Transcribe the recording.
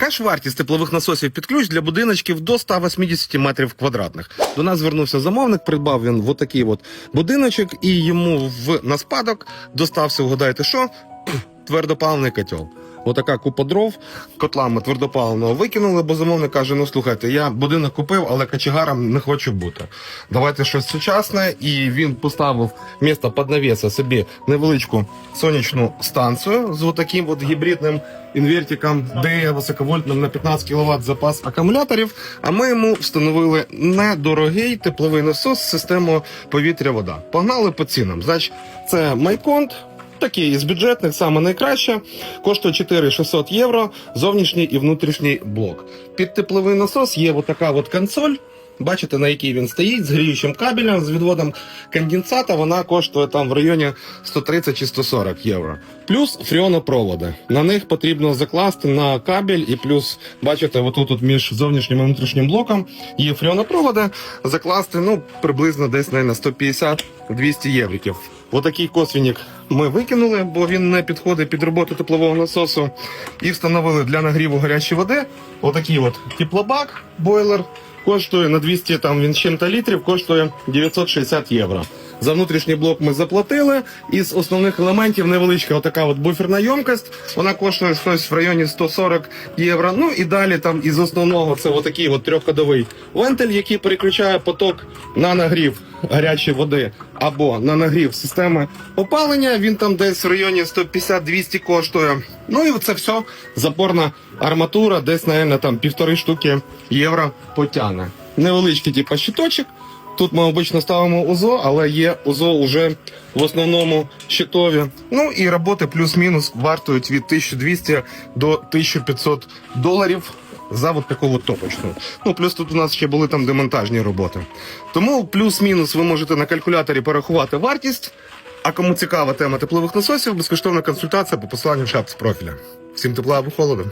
Каш-вартість теплових насосів під ключ для будиночків до 180 метрів квадратних. До нас звернувся замовник, придбав він в отакий от будиночок, і йому в на спадок достався, вгадайте що? Твердопаливний котел. Отака купа дров, котлами твердопаливного викинули, бо замовник каже: ну слухайте, я будинок купив, але кочегаром не хочу бути. Давайте щось сучасне. І він поставив місто під навіса собі невеличку сонячну станцію з отаким от гібридним інвертиком, де високовольтним на 15 кВт запас акумуляторів. А ми йому встановили недорогий тепловий насос з системою повітря-вода. Погнали по цінам. Значить, це Майконт. Такий із бюджетних, саме найкраще. Коштує 4600 євро, зовнішній і внутрішній блок. Під тепловий насос є отака от консоль. Бачите, на якій він стоїть з гріючим кабелем, з відводом конденсата. Вона коштує там в районі 130 чи 140 євро. Плюс фріонопроводи. На них потрібно закласти на кабель, і плюс, бачите, отут тут між зовнішнім і внутрішнім блоком є фріонопроводи. Закласти ну приблизно десь на 150-200 євриків. Отакий косвінник ми викинули, бо він не підходить під роботу теплового насосу. І встановили для нагріву гарячої води. Отакий от теплобак, бойлер. Коштує на 200 там він чим-то літрів, коштує 960 євро. За внутрішній блок ми заплатили. Із основних елементів невеличка отака от буферна ємкость. Вона коштує щось в районі 140 євро. Ну і далі там із основного це отакий от трьохходовий вентиль, який переключає поток на нагрів гарячої води або на нагрів системи опалення. Він там десь в районі 150-200 коштує. Ну і це все запорна арматура, десь, наверное, там півтори штуки євро потягне. Невеличкий типу щиточок. Тут ми обично ставимо УЗО, але є УЗО уже в основному щитові. Ну і роботи плюс-мінус вартують від 1200 до 1500 доларів за от таку от топочну. Ну, плюс тут у нас ще були там демонтажні роботи. Тому плюс-мінус ви можете на калькуляторі порахувати вартість. А кому цікава тема теплових насосів, безкоштовна консультація по посиланню в шапці профіля. Всім тепла або холоду.